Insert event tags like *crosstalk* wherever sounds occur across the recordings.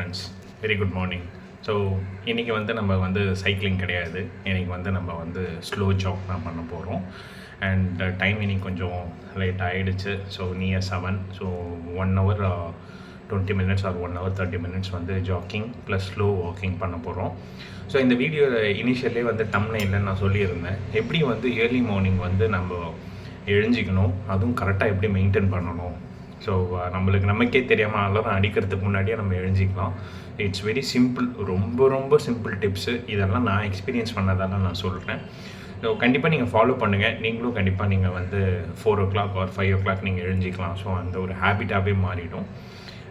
Friends very good morning so இன்றைக்கி வந்து நம்ம வந்து சைக்கிளிங் கிடையாது. இன்றைக்கி வந்து நம்ம வந்து ஸ்லோ ஜாக் தான் பண்ண போகிறோம் அண்ட் டைம் இன்னைக்கு கொஞ்சம் லேட் ஆகிடுச்சு so near seven so one hour twenty minutes or one hour thirty minutes வந்து ஜாக்கிங் ப்ளஸ் ஸ்லோ வாக்கிங் பண்ண போகிறோம் ஸோ இந்த வீடியோ இனிஷியலே வந்து டம்னையில் நான் சொல்லியிருந்தேன். எப்படி வந்து ஏர்லி மார்னிங் வந்து நம்ம எழுஞ்சிக்கணும்? அதுவும் கரெக்டாக எப்படி மெயின்டைன் பண்ணணும்? ஸோ uh, நம்மளுக்கு நமக்கே தெரியாமல் அலாரம் அடிக்கிறதுக்கு முன்னாடியே நம்ம எழுஞ்சிக்கலாம் இட்ஸ் வெரி சிம்பிள் ரொம்ப ரொம்ப சிம்பிள் டிப்ஸு இதெல்லாம் நான் எக்ஸ்பீரியன்ஸ் பண்ணதால நான் சொல்கிறேன் ஸோ கண்டிப்பாக நீங்கள் ஃபாலோ பண்ணுங்கள் நீங்களும் கண்டிப்பாக நீங்கள் வந்து four o'clock or five o'clock நீங்கள் எழுஞ்சிக்கலாம் ஸோ அந்த ஒரு ஹேபிட்டாகவே மாறிடும்.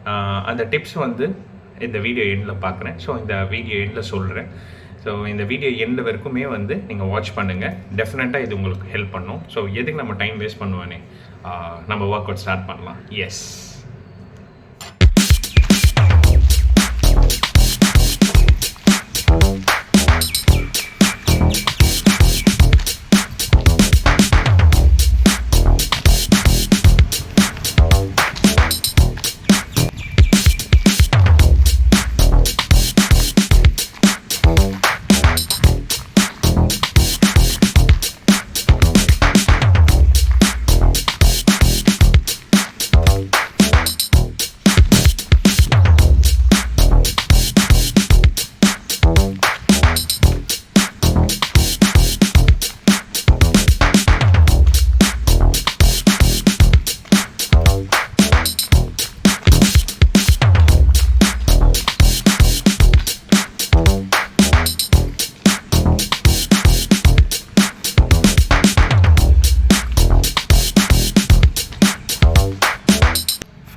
Uh, அந்த டிப்ஸ் வந்து இந்த வீடியோ எண்டில் பார்க்குறேன் ஸோ இந்த வீடியோ எண்டில் சொல்கிறேன் ஸோ இந்த வீடியோ எண்டு வரைக்குமே வந்து நீங்கள் வாட்ச் பண்ணுங்கள் டெஃபினட்டாக இது உங்களுக்கு ஹெல்ப் பண்ணும். ஸோ எதுக்கு நம்ம டைம் வேஸ்ட் பண்ணுவானே நம்ம ஒர்க் அவுட் ஸ்டார்ட் பண்ணலாம். எஸ்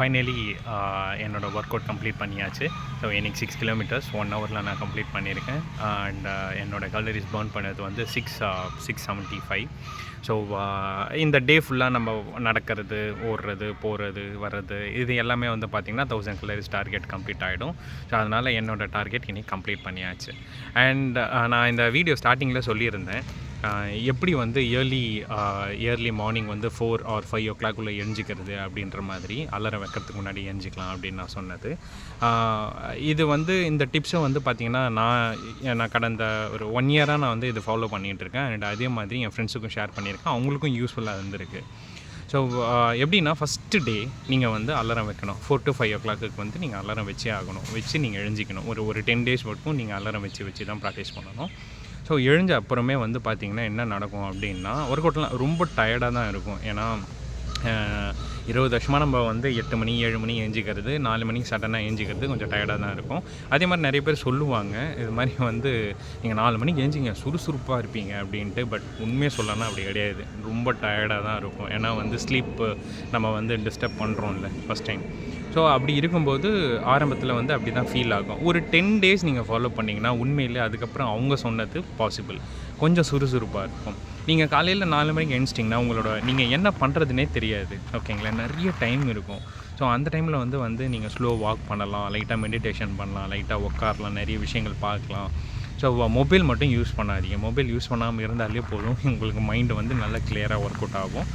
ஃபைனலி uh, என்னோட ஒர்க் அவுட் கம்ப்ளீட் பண்ணியாச்சு ஸோ இன்னைக்கு சிக்ஸ் கிலோமீட்டர்ஸ் ஒன் ஹவரில் நான் கம்ப்ளீட் பண்ணியிருக்கேன். அண்ட் uh, என்னோட கலரிஸ் பர்ன் பண்ணது வந்து six six seventy five so இந்த டே ஃபுல்லாக நம்ம நடக்கிறது ஓடுறது போகிறது வர்றது இது எல்லாமே வந்து பார்த்திங்கன்னா தௌசண்ட் கலரிஸ் டார்கெட் கம்ப்ளீட் ஆகிடும் ஸோ அதனால் என்னோட டார்கெட் இன்றைக்கி கம்ப்ளீட் பண்ணியாச்சு. அண்ட் uh, நான் இந்த வீடியோ ஸ்டார்டிங்கில் சொல்லியிருந்தேன். எப்படி வந்து இயர்லி இயர்லி மார்னிங் வந்து ஃபோர் ஆர் ஃபைவ் ஓ கிளாக்குள்ளே எழுஞ்சிக்கிறது அப்படின்ற மாதிரி அலாரம் வைக்கிறதுக்கு முன்னாடி எழுஞ்சிக்கலாம் அப்படின்னு நான் சொன்னது. இது வந்து இந்த டிப்ஸை வந்து பார்த்திங்கன்னா நான் நான் கடந்த ஒரு ஒன் இயராக நான் வந்து இது ஃபாலோ பண்ணிகிட்டு இருக்கேன். அண்ட் அதே மாதிரி என் ஃப்ரெண்ட்ஸுக்கும் ஷேர் பண்ணியிருக்கேன். அவங்களுக்கும் யூஸ்ஃபுல்லாக இருந்திருக்கு. ஸோ எப்படின்னா ஃபஸ்ட்டு டே நீங்கள் வந்து அலாரம் வைக்கணும். ஃபோர் டு ஃபைவ் ஓ கிளாக்கு வந்து நீங்கள் அலாரம் வச்சே ஆகணும். வச்சு நீங்கள் எழுஞ்சிக்கணும் ஒரு ஒரு டென் டேஸ் வரைக்கும் நீங்கள் அலாரம் வச்சு வச்சு தான் ப்ராக்டிஸ் பண்ணணும். ஸோ எழுஞ்ச அப்புறமே வந்து பார்த்திங்கன்னா என்ன நடக்கும் அப்படின்னா ஒர்க் அவுட்லாம் ரொம்ப டயர்டாக தான் இருக்கும். ஏன்னா இருபது வருஷமாக நம்ம வந்து எட்டு மணி ஏழு மணி ஏஞ்சிக்கிறது நாலு மணிக்கு சடனாக ஏஞ்சிக்கிறது கொஞ்சம் டயர்டாக தான் இருக்கும். அதே மாதிரி நிறைய பேர் சொல்லுவாங்க இது மாதிரி வந்து நீங்கள் நாலு மணிக்கு ஏஞ்சிங்க சுறுசுறுப்பாக இருப்பீங்க அப்படின்ட்டு பட் உண்மையை சொல்லலாம் அப்படி கிடையாது. ரொம்ப டயர்டாக தான் இருக்கும். ஏன்னா வந்து ஸ்லீப்பு நம்ம வந்து டிஸ்டர்ப் பண்ணுறோம்ல ஃபஸ்ட் டைம் ஸோ அப்படி இருக்கும்போது ஆரம்பத்தில் வந்து அப்படி தான் ஃபீல் ஆகும். ஒரு டென் டேஸ் நீங்கள் ஃபாலோ பண்ணிங்கன்னா உண்மையிலே அதுக்கப்புறம் அவங்க சொன்னது பாசிபிள் கொஞ்சம் சுறுசுறுப்பாக இருக்கும். நீங்கள் காலையில் நாலு மணிக்கு எழுந்துச்சிட்டிங்கன்னா உங்களோட நீங்கள் என்ன பண்ணுறதுனே தெரியாது. ஓகேங்களா நிறைய டைம் இருக்கும். ஸோ அந்த டைமில் வந்து வந்து நீங்கள் ஸ்லோ வாக் பண்ணலாம் லைட்டாக மெடிடேஷன் பண்ணலாம் லைட்டாக உட்காரலாம் நிறைய விஷயங்கள் பார்க்கலாம். ஸோ மொபைல் மட்டும் யூஸ் பண்ணாதீங்க. மொபைல் யூஸ் பண்ணாமல் இருந்தாலே போதும். உங்களுக்கு மைண்டு வந்து நல்லா கிளியராக ஒர்க் அவுட் ஆகும்.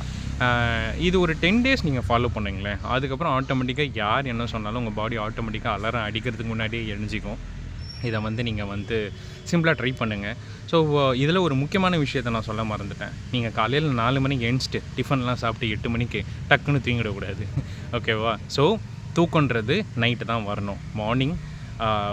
இது ஒரு டென் டேஸ் நீங்கள் ஃபாலோ பண்ணுங்களேன். அதுக்கப்புறம் ஆட்டோமேட்டிக்காக யார் என்ன சொன்னாலும் உங்கள் பாடி ஆட்டோமேட்டிக்காக அலாரம் அடிக்கிறதுக்கு முன்னாடியே எழுஞ்சிக்கும் இதை வந்து நீங்கள் வந்து சிம்பிளாக ட்ரை பண்ணுங்கள் ஸோ இதில் ஒரு முக்கியமான விஷயத்தை நான் சொல்ல மறந்துட்டேன். நீங்கள் காலையில் நாலு மணிக்கு எழுந்துட்டு டிஃபன்லாம் சாப்பிட்டு எட்டு மணிக்கு டக்குன்னு தூங்கிடக்கூடாது. ஓகேவா ஸோ தூக்கன்றது நைட்டு தான் வரணும். மார்னிங்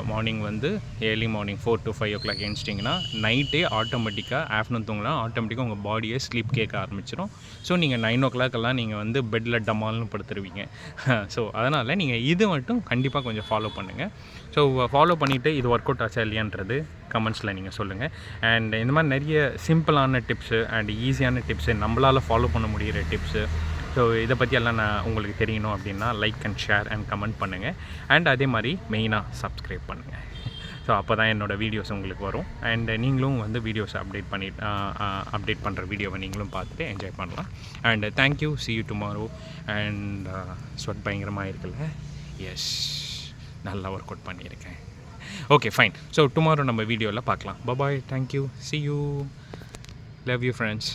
மார்னிங் வந்து early morning four to five o'clock எழுந்துச்சிட்டிங்கன்னா நைட்டே ஆட்டோமேட்டிக்காக ஆஃப்டர்நூன் தூங்கினா ஆட்டோமேட்டிக்காக உங்கள் பாடியே ஸ்லீப் கேட்க ஆரம்பிச்சிடும் ஸோ நீங்கள் நைன் ஓ கிளாக்கெல்லாம் நீங்கள் வந்து பெட்டில் டமால்னு படுத்துருவீங்க. *laughs* ஸோ அதனால் நீங்கள் இது மட்டும் கண்டிப்பாக கொஞ்சம் ஃபாலோ பண்ணுங்கள் ஸோ ஃபாலோ பண்ணிவிட்டு இது ஒர்க் அவுட் ஆச்சா இல்லையான்றது கமெண்ட்ஸில் நீங்கள் சொல்லுங்கள் அண்ட் இந்த மாதிரி நிறைய சிம்பிளான டிப்ஸு அண்ட் ஈஸியான டிப்ஸு நம்மளால் ஃபாலோ பண்ண முடிகிற டிப்ஸு ஸோ இதை பற்றியெல்லாம் நான் உங்களுக்கு தெரியணும் அப்படின்னா like and share and comment பண்ணுங்கள் அண்ட் அதே மாதிரி மெயினாக சப்ஸ்கிரைப் பண்ணுங்கள் ஸோ அப்போ தான் என்னோடய வீடியோஸ் உங்களுக்கு வரும். அண்ட் நீங்களும் வந்து வீடியோஸ் அப்டேட் பண்ணி அப்டேட் பண்ணுற வீடியோவை நீங்களும் பார்த்துட்டு என்ஜாய் பண்ணலாம். And thank you see you tomorrow and sweat பயங்கரமாக இருக்குல்ல? எஸ் நல்லா ஒர்க் அவுட் பண்ணியிருக்கேன். ஓகே ஃபைன் ஸோ டுமாரோ நம்ம வீடியோவில் பார்க்கலாம். Bye bye thank you see you love you friends